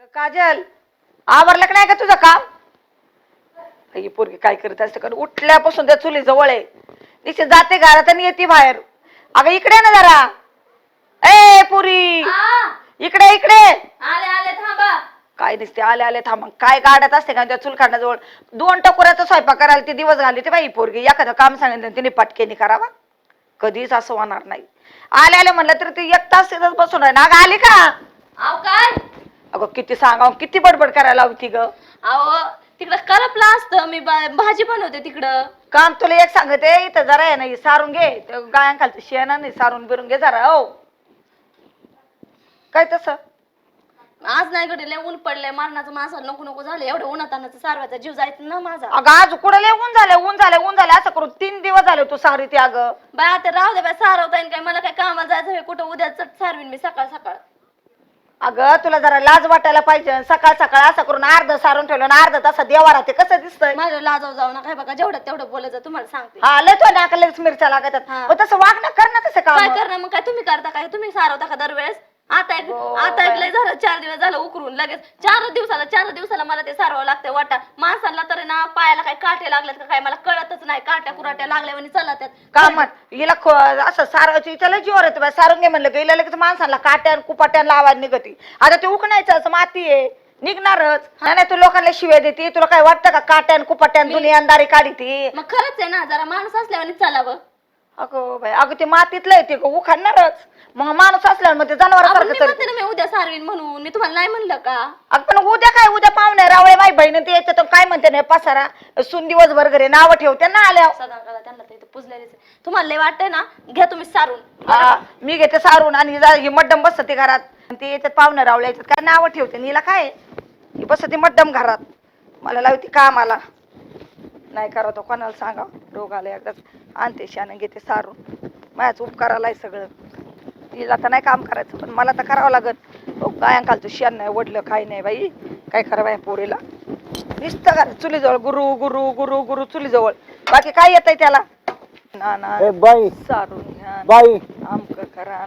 काजल आवरलं का नाही का तुझं काम? ही पोरगी काय करत असते? कारण उठल्यापासून त्या चुली जवळ आहे. तिथे जाते घरात आणि येते बाहेर. अगं इकडे ना जरा. ए पुरी! आ, इकडे इकडे! आले आले थांबा. काय दिसते आले आले थांब. काय गाडत असते का त्या चुलखाण्याजवळ दोन टकोऱ्याचा स्वयंपाक करायला ती दिवस घाली ते बाई ही पोरगी. एखादं काम सांगितलं तिने पटकेनी करावा. कधीच असं होणार नाही. आले आले म्हणलं तर ती एक तास तिथंच बसून राही ना अगं आली का? काय? अगं किती सांगा किती बडबड करायला होती ग? अहो तिकडं करपला असतं. मी बा- भाजी बनवते तिकडं. काम तुला एक सांगते इथं जरा आहे नाही सारून घे. ते गायांखालचं शेण नाही सारून बिरून घे जरा हो. काय तसं? आज नाही कडे लय ऊन पडलंय. मरणाचं माणसाला नको नको झालं एवढं उन्हातानाचं सारवायचा जीव जायचा ना माझा. अगं आज कुठं लय ऊन झालं ऊन झालं ऊन झालं असं करून तीन दिवस झाले तू सारी ती अगं. बाय आता राहू दे बाय सारवता येईल काय. मला काय कामाला जायचं कुठं उद्या चट सारवीन मी सकाळ सकाळ अगं तुला जरा लाज वाटायला पाहिजे. सकाळ सकाळ असं करून अर्ध सारून ठेवलं आणि अर्ध तसा देवा राहते कसं दिसतंय? माझ्या लाजाव जाऊ नका हे बघा जेवढं तेवढं बोलायचं तुम्हाला सांगते. हा लय तो नाकालाच मिरच्या लागतात. हा. मग तसं वाग ना कर ना तसं काय काम. करणार मग काय तुम्ही करता काय? तुम्ही सारवता का दरवेळेस? आता एक हो, आता एक लय झालं चार दिवस झालं उकरून लगेच. चार दिवसाला चार दिवसाला मला ते सारवावं लागतंय वाटा. माणसाला तर ना पायाला काय काटे लागलेत का काय? मला कळतच नाही. काट्या कुराट्या लागल्या आणि चला काम हिला खो- असं सारायची त्याला जीवर येतं बाई. सारून घे म्हणलं की हिला लगेच माणसाला काट्यान कुपाट्यान लावायला निघती. आता ते उकणायचं असं माती आहे. निघणारच. नाही नाही, तू लोकांना शिव्या देते. तुला काय वाटतं का? काट्यान कुपाट्यान दुनियादारी काढी ती? मग खरंच आहे ना जरा माणूस असल्यावर चालावं. अगं बाई अगं ते मातीतलं आहे ते उखाडणारच. मग माणूस असल्यावर मग ते आपण जनावर म्हणते ना मी उद्या सारवीन म्हणून मी तुम्हाला नाही म्हणलं का? अगं पण उद्या काय उद्या पाहुणे रावळे माई बहीण ते याच्यात काय म्हणते नाही पसारा सून दिवसभर घरी नावं ठेवते ना आल्या सदांकाला त्यांना तर इथं पुजलेलीच आहे. तुम्हाला लय वाटतंय ना घ्या तुम्ही सारून. मी घेते सारून आणि ही मड्डम बसते घरात. आणि ते याच्यात पाहुणे रावळे याच्यात काय नावं ठेवते आणि हिला काय? ही बसते मड्डम घरात. मला लावते कामाला. नाही करा तो कोणाला सांगा रोग आला एकदाच आणते शानं घेते सारून. माझ्याच उपकाराला आहे सगळं. तिला तर नाही काम करायचं पण मला तर करावं लागत गायांकालचं शेण नाही वडलं काही नाही बाई. काय खरं बाई पोरीला? नुसतं घरात चुलीजवळ गुरु गुरु गुरु गुरु चुलीजवळ. बाकी काय येतंय त्याला? ना ना ए बाई. सारून घ्या. बाई. आमक करा.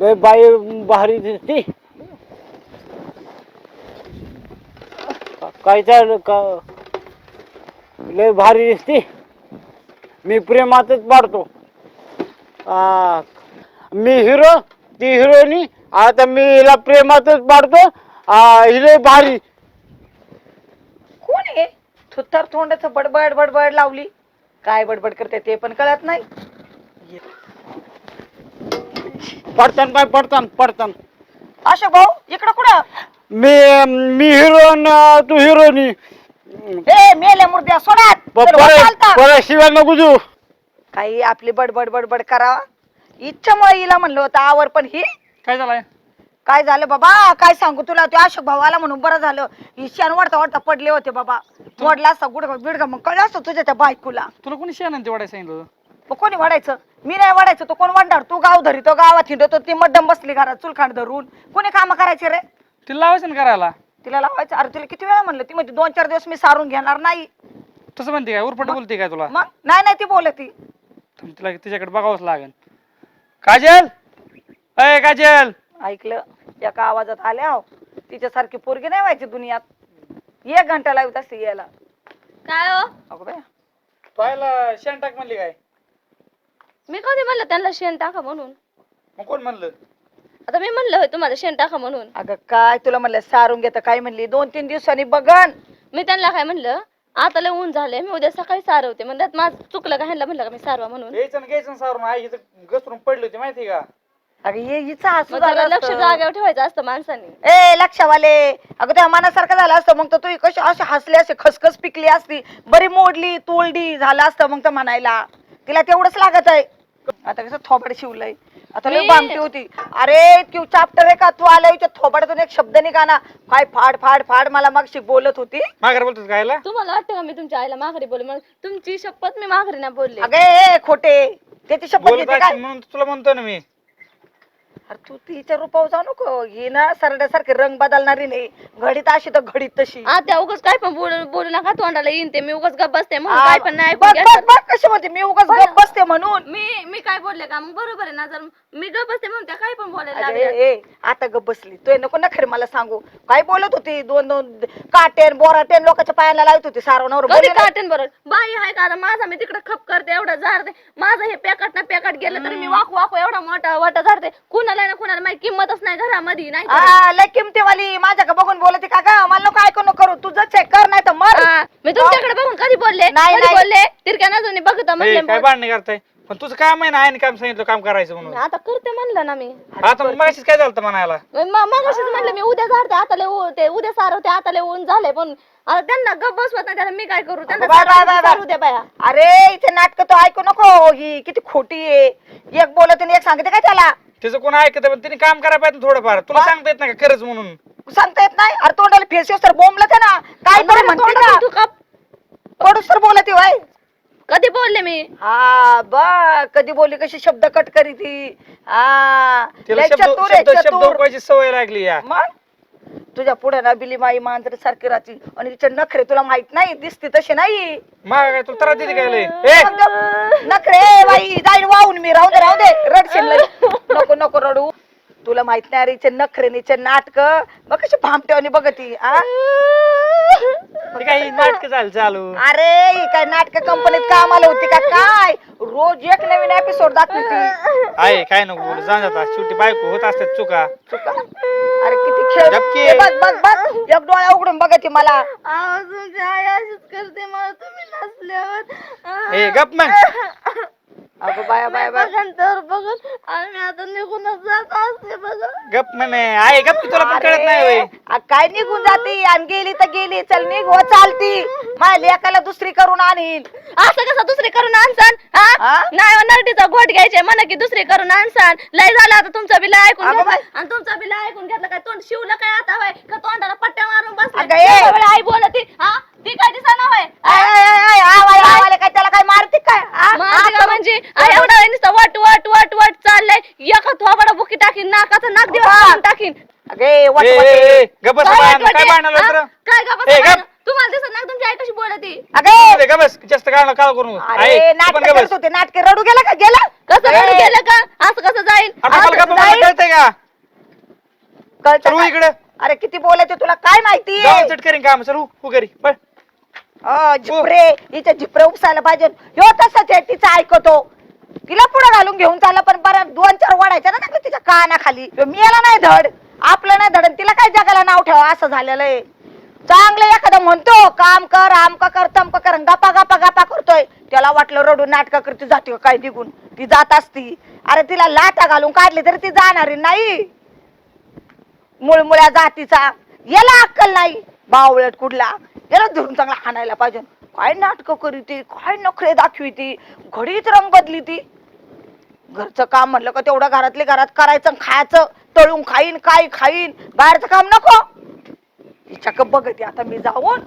लय बाई भारी दिसती. का- काय चाललं का लय भारी दिसती. मी प्रेमातच पाडतो आ, मी हिरो ती हिरोनी आता मी हिला प्रेमातच पाडतो आ, ही लय भारी. कोण आहे थुत्तर तोंडाचं बडबड बडबड लावली. काय बडबड करते ते पण कळत नाही. पडतान काय पडतान पडतान. अशोक भाऊ इकडं कुठं? मी मी हिरो न तू हिरोनी हे मेले मुर्द्या सोडात तर. परत शिवाय नको देऊ. काही आपली बडबड बडबड करावा. इच्छामुळे हिला म्हणलं होतं आवर पण ही. काय झालंय? काय झालं बाबा? काय सांगू तुला? ते अशोक भाऊ आला म्हणून बरं झालं. ही शेण वाढता वाढता पडले होते बाबा. मोडला असता गुडघा बिडघा. मग कळलं असतं तुझ्या त्या बायकोला. तुला कोणी शेण ते वाढायला सांगितलं? मग कोणी वाढायचं मी नाही वाढायचं तो कोण वाढणार तू गाव धरी तो गावात हिंडतो ती मड्डम बसली घरात चुलखांड धरून. कोणी काम करायचे रे? तिला लावायचं ना करायला. तिला लावायचं. अरे तिला किती वेळा म्हणलं? ती म्हणजे दोन चार दिवस मी सारून घेणार नाही. तसं म्हणते काय? उरफट बोलते काय तुला? मग? नाही नाही ती बोलती. थांब, तिला तिच्याकडे बघावंच लागेल. काजल! अय काजल! ऐकलं? एका आवाजात आल्या हो तिच्यासारखी पोरगी नाही व्हायची दुनियात. एक घंटा लावत असते यायला. काय हो? अगं शेण टाक म्हणली काय? मी कधी म्हणलं त्यांना शेण टाका म्हणून? मग कोण म्हणलं? आता मी म्हणलं होय तुम्हाला शेण टाका म्हणून. अगं काय तुला म्हणलं सारून घेतं काय म्हणली? दोन तीन दिवसांनी बघन. मी त्यांना काय म्हणलं आता लय ऊन झालंय मी उद्या सकाळी सारवते. म्हणतात माझं चुकलं का ह्यांना म्हणलं का मी सारवा म्हणून? घ्यायचं ना घ्यायचं ना सारून. आई इथं घसरून पडली होती माहिती का? अगं ये हिचा हसू मग जरा झालं लक्ष असतं. जागेवर ठेवायचं असतं माणसाने. ए लक्षवाले. अगं त्या मनासारखं झालं असतं. मग तर तू कशी अशी हसली असे खसखस पिकली असती. बरी मोडली तोडली झालं असतं मग तर म्हणायला. तिला तेवढंच लागत आहे आता कसं थोबड शिवलंय. आता लय मी- बामटी होती. अरे तू चाप्टर आहे का? तू आल्या इथे थोबडातून एक शब्द निघाना काय फाड फाड फाड मला मग बोलत होती. माघार बोलतोस कायला तुम्हाला वाटतं का मी तुमच्या आईला माघारी बोलले मग तुमची शपथ मी माघारी नाही बोलले. अगे ए, खोटे. त्याची शपथ बोलत घेते असेल काय म्हणून तुला म्हणतो ना मी. अरे तू तिच्या रूपावर जाऊ नको. ही ना सरड्यासारखे रंग बदलणारी नाही. घडीत अशी तर घडीत तशी. आता उगाच काय पण बोलू बोलू नका तोंडाला येईन ते. मी उगाच गप बसते म्हणून आ, काय पण नाही बघ ऐकून बघ घ्यायचं. बघ कशी म्हणते मी उगाच. गप्प बसते म्हणून. मी मी काय बोलले का? मग बरोबर आहे ना. जर मी गप बसते म्हणून त्या काय पण बोलायला अरे लागल्या. ए आता गप बसली. तू नको ना खरे मला सांगू. काय बोलत होती? दोन दोन काटेन बोराटेन लोकांच्या पायाला लावत होती सारवणावर कधी काटेन बरोबर बाई आहे का? आता माझा मी तिकडे खप करते एवढं झाडते. माझं हे पॅकेट ना पॅकेट गेलं तरी मी वाकू वाकू एवढा मोठा वाटा झाडते. कुणाला ना कुणाला माझी किंमतच नाही घरामध्ये नाही तर. लय किमतीवाली माझ्या का बघून बोलते का गा मला नको ऐकू नको करू. तुझं चेक कर नाही तर मर. आ, मी तुमच्याकडे बघून कधी बोलले? नाही, कधी नाही. बोलले? तिरक्या नजरेने बघता ए, म्हणले काय भांडणे करताय? पण तुझं काम आहे ना आहे काम सांगितलं काम करायचं म्हणून. आता करते म्हणलं ना मी. आता मग मगाशीच काय झालं म्हणायला? मग म्हणलं मी उद्या झाडते आता लय ऊ- ते उद्या सारवते आता लय ऊन झाले पण आता त्यांना गप बसवत नाही त्याला मी काय करू? त्यांना अगं बाय, बाय, सारवू- बाय, बाय. सारू द्या बाया. अरे इथे नाटक तो ऐकू नको ही किती खोटी आहे. एक बोलत आणि एक सांगते काय त्याला? तिचं कोण ऐकत पण तिने काम करायला पाहिजे थोडंफार. तुला सांगता येत नाही का खरंच म्हणून? सांगता येत नाही? अरे तोंडाला फेस तर बोंबलत आहे ना. काय तरी म्हणते तोंडाला का? तू का पडूस तर बोलते वय. कधी बोलले मी? हा बघ कधी बोलली कशी शब्द कट करी ती. हा तिला लय शब्द चतुर आहे, शब्द शब्द चतुर. उकवायची सवय लागली या. मग? तुझ्या पुढे ना बिली माई मांजर सारखी राहती. आणि तिचे नखरे तुला माहीत नाही दिसते तसे नाही. मग काय तुला त्रास देते काय लय? ए! मग गप- नखरे ए बाई जाईन वाहून मी. राहू दे राहू दे. रडशील लय. नको नको रडू. तुला माहीत नाही अरे हिचे नखरे निचे नाटक. मग कशी भामटेवानी बघती आ? काय नाटक झालं चालू? अरे ही काय नाटक कंपनीत कामाला होती का काय? रोज एक नवीन एपिसोड दाखवती. आहे काय नको बोलू जाता शेवटी बायको होत असतात चुका. चुका. अरे किती खेळ. हे बघ बघ बघ. एक डोळा उघडून बघती मला. आवाज तुमची आई अशीच करते मला तुम्ही नसल्यावर ए गप मग. अगं बाया बाया बाया. बघन आम्ही आता निघूनच जात असते बघा. गप म्हणे आहे गप की तुला पण कळत नाही होय. अरे, आ, काय निघून जाती? आणि गेली तर गेली. चल निघ हो चालती. माझ्या लेकाला दुसरी करून आणीन. असं कसं दुसरी करून आणसान हा? हा नाही हो, नरडीचा घोट घ्यायचे. म्हणा की दुसरी करून आणसान. लय झालं आता तुमचं बिल ऐकून अगं घेतलं. बाई. आणि तुमचं बिल ऐकून घेतलं. काय तोंड शिवलं काय आता होय? का तोंडाला पट्ट्या मारून बसले? अगं, ए. एवढं वेळ आई बोलती हा? ती काय दिसाना होय आवाले काय? त्याला काय मारते काय? आ? का म्हणजे? आई एवढा वेळ नुसतं वट वट वट वट चाललंय. एका थोबडा बुकी टाकीन नाकाचा नाक दिवस. काढून टाकीन. अगे वट ए, वट ए, आहे. ए, गप बस काय बाळा, काय? होतं? काय ए. तुम्हाला दिसत नाही तुमची आई कशी बोलती? अगे! गप बस जास्त काळ काळ करू अरे नाटक करत होते नाटके रडू गेला का? गेला? कसं ए, रडू गेलं का? असं कसं जाईल? असं जाईल? कळतंय का? कळतं चल का? इकडे. अरे किती बोलायचं तुला? काय माहिती? करीन काम चल हो घरी पळ. झिपरे हिचे झिपरे उपसायला पाहिजे ह्यो तसंच आहे तिचं ऐकतो. तिला पुढे घालून घेऊन चालला पण बरं दोन चार वडायच्या ना लागलं तिच्या कानाखाली. मी याला नाही धड. आपलं नाही धड. आणि तिला काय जगाला नाव ठेवा असं झालेलं आहे. चांगलं एखादं म्हणतो काम कर आमक कर तमक कर आणि गप्पा गप्पा गप्पा करतोय. त्याला वाटलं रडून नाटक करते जाते का काय निघून? ती जात असती. अरे तिला लाटा घालून काढली तरी ती जाणारी नाही. मुळमुळ्या जातीचा. याला अक्कल नाही. बावळट कुठला? याला धरून चांगला हाणायला पाहिजे. काय नाटकं करी ती काय नखरे दाखवी ती घडीच रंग बदली ती घरचं काम म्हणलं का तेवढं घरातले घरात करायचं खायचं तळून खाईन काय खाईन बाहेरचं काम नको. तिच्याक बघते आता मी जाऊन.